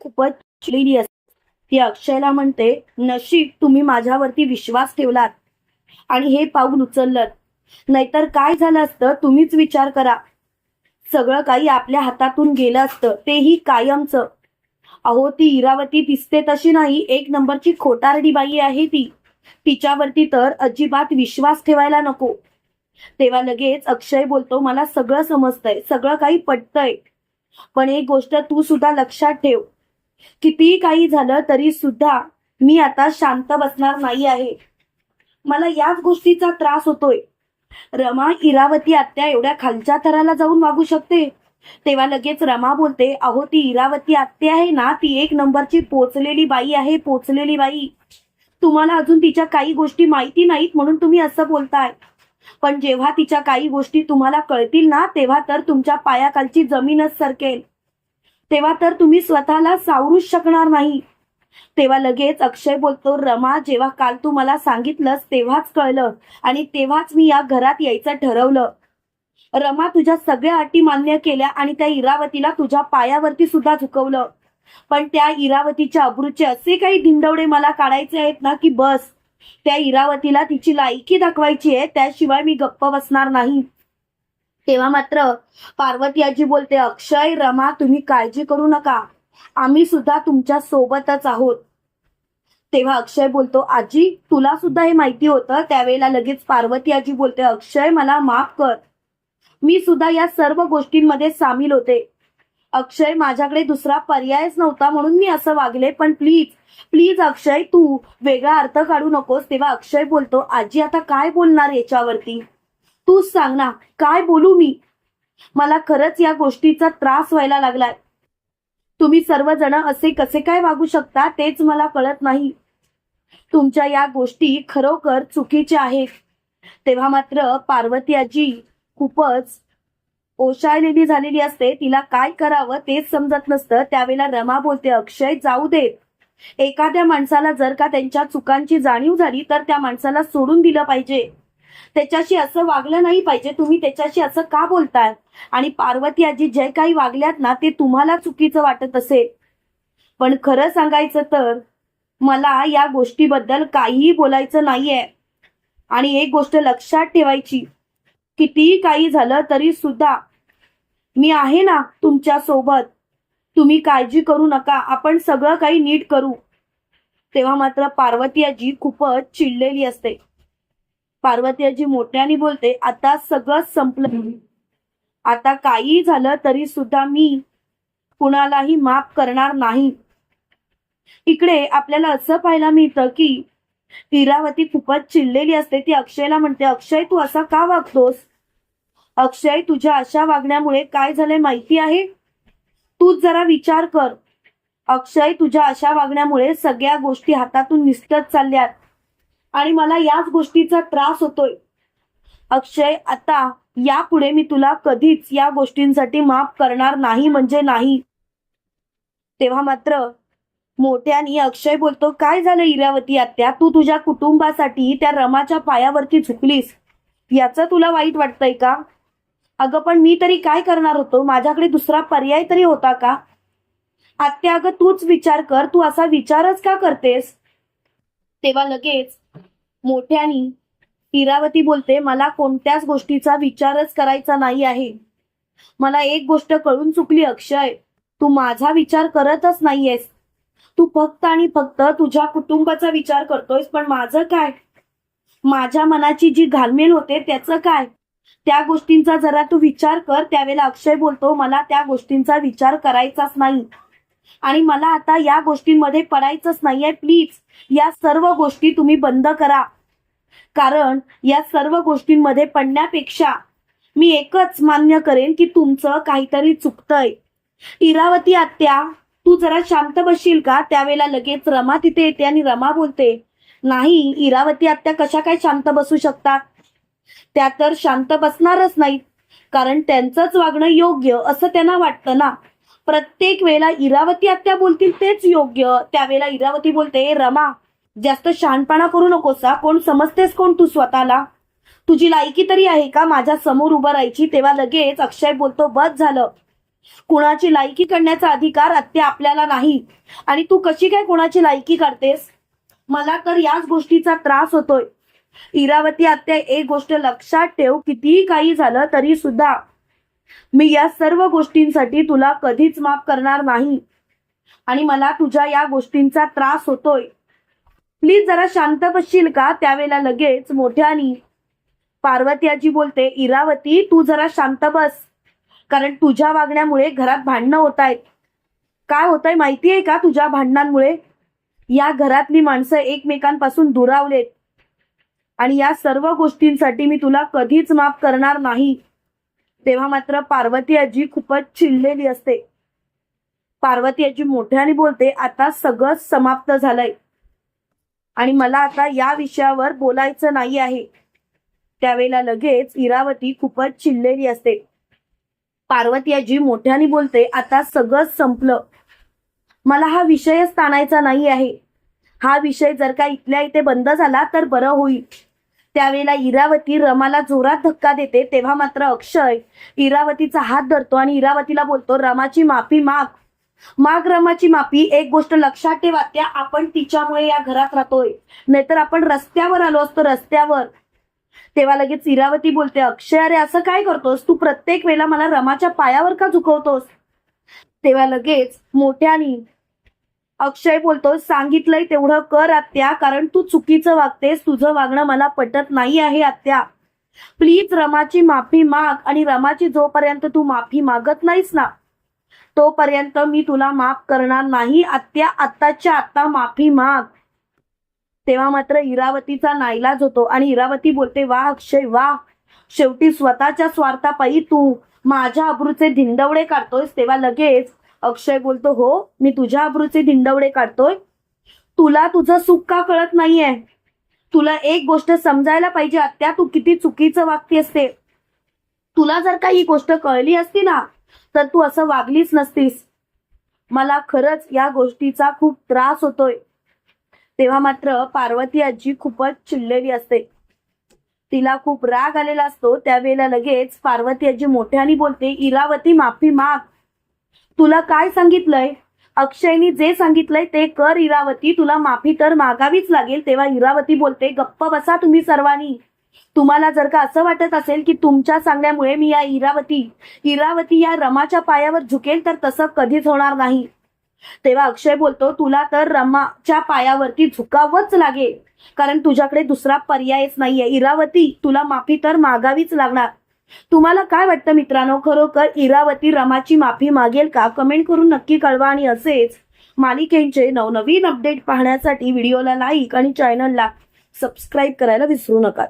खूपच चिडलेली असते. ती अक्षयला म्हणते नशीब तुम्ही माझ्यावरती विश्वास ठेवलात आणि हे पाऊल उचललं नाहीतर काय झालं असतं तुम्हीच विचार करा. सगळं काही आपल्या हातातून गेलं असतं तेही कायमचं. अहो ती इरावती दिसते तशी नाही एक नंबरची खोटारडी बाई आहे ती. तिच्यावरती तर अजिबात विश्वास ठेवायला नको. तेव्हा लगेच अक्षय बोलतो मला सगळं समजतंय सगळं काही पटतंय. पण एक गोष्ट तू सुद्धा लक्षात ठेव. कितीही काही झालं तरी सुद्धा मी आता शांत बसणार नाही आहे. मला याच गोष्टीचा त्रास होतोय. रमा इरावती आत्या एवढ्या खालच्या थराला जाऊन वागू शकते? तेव्हा लगेच रमा बोलते अहो ती इरावती आत्या आहे ना ती एक नंबरची पोचलेली बाई आहे पोचलेली बाई. तुम्हाला अजून तिच्या काही गोष्टी माहिती नाहीत म्हणून तुम्ही असं बोलताय. पण जेव्हा तिच्या काही गोष्टी तुम्हाला कळतील ना तेव्हा तर तुमच्या पायाखालची जमीनच सरकेल. तेव्हा तर तुम्ही स्वतःला सावरूच शकणार नाही. तेव्हा लगेच अक्षय बोलतो रमा जेव्हा काल तू मला सांगितलंस तेव्हाच कळलं आणि तेव्हाच मी या घरात यायचं ठरवलं. रमा तुझ्या सगळ्या अटी मान्य केल्या आणि त्या इरावतीला तुझ्या पायावरती सुद्धा झुकवलं. पण त्या इरावतीच्या अब्रूचे असे काही धिंडवडे मला काढायचे आहेत ना की बस त्या इरावतीला तिची लायकी दाखवायची आहे त्याशिवाय मी गप्प बसणार नाही. तेव्हा मात्र पार्वती आजी बोलते अक्षय रमा तुम्ही काळजी करू नका. आम्ही सुद्धा तुमच्या सोबतच आहोत. तेव्हा अक्षय बोलतो आजी तुला सुद्धा हे माहिती होतं? त्यावेळेला लगेच पार्वती आजी बोलते अक्षय मला माफ कर. मी सुद्धा या सर्व गोष्टींमध्ये सामील होते. अक्षय माझ्याकडे दुसरा पर्यायच नव्हता म्हणून मी असं वागले पण प्लीज प्लीज अक्षय तू वेगळा अर्थ काढू नकोस. तेव्हा अक्षय बोलतो आजी आता काय बोलणार याच्यावरती? तूच सांग ना काय बोलू मी? मला खरंच या गोष्टीचा त्रास व्हायला लागलाय. तुम्ही सर्वजण असे कसे काय वागू शकता तेच मला कळत नाही. तुमच्या या गोष्टी खरोखर चुकीच्या आहेत. तेव्हा मात्र पार्वती आजी खूपच ओशाळलेली झालेली असते तिला काय करावं तेच समजत नसतं. त्यावेळेला रमा बोलते अक्षय जाऊ देत एखाद्या माणसाला जर का त्यांच्या चुकांची जाणीव झाली तर त्या माणसाला सोडून दिलं पाहिजे. त्याच्याशी असं वागलं नाही पाहिजे. तुम्ही त्याच्याशी असं का बोलताय? आणि पार्वती आजी जे काही वागल्यात ना ते तुम्हाला चुकीचं वाटत असेल. पण खरं सांगायचं तर मला या गोष्टीबद्दल काहीही बोलायचं नाहीये. आणि एक गोष्ट लक्षात ठेवायची कितीही काही झालं तरी सुद्धा मी आहे ना तुमच्यासोबत तुम्ही काळजी करू नका. आपण सगळं काही नीट करू. तेव्हा मात्र पार्वती आजी खूपच चिडलेली असते. पार्वती आजी मोठ्याने बोलते आता सगळं संपलं. आता काही झालं तरी सुद्धा मी कुणालाही माफ करणार नाही. इकडे आपल्याला असं पाहायला मिळतं की लीलावती खूपच चिडलेली असते. ती अक्षयला म्हणते अक्षय तू असा का वागतोस? अक्षय तुझ्या अशा वागण्यामुळे काय झालंय माहिती आहे? तूच जरा विचार कर. अक्षय तुझ्या अशा वागण्यामुळे सगळ्या गोष्टी हातातून निसटत चालल्यात आणि मला याच गोष्टीचा त्रास होतोय. अक्षय आता यापुढे मी तुला कधीच या गोष्टींसाठी माफ करणार नाही म्हणजे नाही. तेव्हा मात्र मोठ्यानी अक्षय बोलतो काय झालं इरावती आत्या? तू तुझ्या कुटुंबासाठी त्या रमाच्या पायावरती झुकलीस. याचं तुला वाईट वाटतंय का? अगं पण मी तरी काय करणार होतो? माझ्याकडे दुसरा पर्याय तरी होता का? आत्या अगं तूच विचार कर. तू असा विचारच का करतेस? तेव्हा लगेच मोठ्यानी इरावती बोलते मला कोणत्याच गोष्टीचा विचारच करायचा नाही आहे. मला एक गोष्ट कळून चुकली अक्षय. तू माझा विचार करतच नाहीयेस. तू फक्त आणि फक्त तुझ्या कुटुंबाचा विचार करतोयस पण माझं काय? माझ्या मनाची जी घालमेल होते त्याचं काय? त्या गोष्टींचा जरा तू विचार कर त्यावेळेला अक्षय बोलतो मला त्या गोष्टींचा विचार करायचाच नाही. आणि मला आता या गोष्टींमध्ये पडायचंच नाहीये प्लीज. या सर्व गोष्टी तुम्ही बंद करा. कारण या सर्व गोष्टींमध्ये पडण्यापेक्षा मी एकच मान्य करेन की तुमचं काहीतरी चुकतंय. इरावती आत्या तू जरा शांत बसशील का? त्यावेळेला लगेच रमा तिथे येते आणि रमा बोलते नाही इरावती आत्या कशा काय शांत बसू शकतात? त्या तर शांत बसणारच नाहीत कारण त्यांचंच वागणं योग्य असं त्यांना वाटतं ना. प्रत्येक वेळेला इरावती आत्या बोलतील तेच योग्य. त्यावेळेला इरावती बोलते रमा जास्त शहाणपणा करू नकोस कोण समजतेस कोण तू स्वतःला? तुझी लायकी तरी आहे का? माझ्यासमोर उभं राहायची. तेव्हा लगेच अक्षय बोलतो बस झालं. कुणाची लायकी करण्याचा अधिकार अत्या आपल्याला नाही. आणि तू कशी काय कुणाची लायकी करतेस? मला तर याच गोष्टीचा त्रास होतोय. इरावती आत्या एक गोष्ट लक्षात ठेव कितीही काही झालं तरी सुद्धा मी या सर्व गोष्टींसाठी तुला कधीच माफ करणार नाही. आणि मला तुझ्या या गोष्टींचा त्रास होतोय. प्लीज जरा शांत बसशील का? त्यावेळेला लगेच मोठ्यानी पार्वती आजी बोलते इरावती तू जरा शांत बस. कारण तुझ्या वागण्यामुळे घरात भांडणं होत आहेत काय होतंय माहिती आहे का तुझ्या भांडणांमुळे? या घरातली माणसं एकमेकांपासून दुरावलेत. आणि या सर्व गोष्टींसाठी मी तुला कधीच माफ करणार नाही. तेव्हा मात्र पार्वती आजी खूपच चिडलेली असते. पार्वती आजी मोठ्याने बोलते आता सगळं समाप्त झालंय. आणि मला आता या विषयावर बोलायचं नाही आहे. त्यावेळेला लगेच इरावती खूपच चिडलेली असते. पार्वती आजी मोठ्याने बोलते आता सगळंच संपलं. मला हा विषयच ताणायचा नाही आहे. हा विषय जर का इथल्या इथे बंद झाला तर बरं होईल. त्यावेळेला इरावती रमाला जोरात धक्का देते तेव्हा मात्र अक्षय इरावतीचा हात धरतो आणि इरावतीला बोलतो रमाची माफी माग. माग रमाची माफी. एक गोष्ट लक्षात ठेवा त्या आपण तिच्यामुळे या घरात राहतोय. नाहीतर आपण रस्त्यावर आलो असतो रस्त्यावर. तेव्हा लगेच इरावती बोलते अक्षय अरे असं काय करतोस? तू प्रत्येक वेळेला मला रमाच्या पायावर का झुकवतोस? तेव्हा लगेच मोठ्यानी अक्षय बोलतो सांगितलंय तेवढं कर आत्या कारण तू चुकीचं वागतेस. तुझं वागणं मला पटत नाही आहे आत्या. प्लीज रमाची माफी माग आणि रमाची जोपर्यंत तू माफी मागत नाहीस ना तोपर्यंत मी तुला माफ करणार नाही आत्या. आत्ताच्या आत्ता माफी माग. तेव्हा मात्र इरावतीचा नाईलाज होतो. आणि इरावती बोलते वा अक्षय वा शेवटी स्वतःच्या स्वार्थापायी तू माझ्या अब्रूचे धिंडवडे काढतोयस. तेव्हा लगेच अक्षय बोलतो हो मी तुझ्या अब्रूचे धिंडवडे काढतोय. तुला तुझं सुख का कळत नाहीये? तुला एक गोष्ट समजायला पाहिजे. आत्या तू किती चुकीचं वागती असते. तुला जर का ही गोष्ट कळली असती ना तर तू असं वागलीच नसतीस. मला खरंच या गोष्टीचा खूप त्रास होतोय. तेव्हा मात्र पार्वती आजी खूपच चिडलेली असते. तिला खूप राग आलेला असतो. त्यावेळेला लगेच पार्वती आजी मोठ्याने बोलते इरावती माफी माग. तुला काय सांगितलंय? अक्षयनी जे सांगितलंय ते कर इरावती. तुला माफी तर मागावीच लागेल. तेव्हा इरावती बोलते गप्प बसा तुम्ही सर्वांनी. तुम्हाला जर का असं वाटत असेल की तुमच्या सांगण्यामुळे मी या इरावती इरावती या रमाच्या पायावर झुकेल तर तसं कधीच होणार नाही. तेव्हा अक्षय बोलतो तुला तर रमाच्या पायावरती झुकावंच लागेल. कारण तुझ्याकडे दुसरा पर्यायच नाहीये. इरावती तुला माफी तर मागावीच लागणार. तुम्हाला काय वाटतं मित्रांनो? खरोखर इरावती रमाची माफी मागेल का? कमेंट करून नक्की कळवा आणि असेच मालिकेंचे नवनवीन अपडेट पाहण्यासाठी व्हिडिओला लाईक आणि चॅनलला सबस्क्राईब करायला विसरू नका.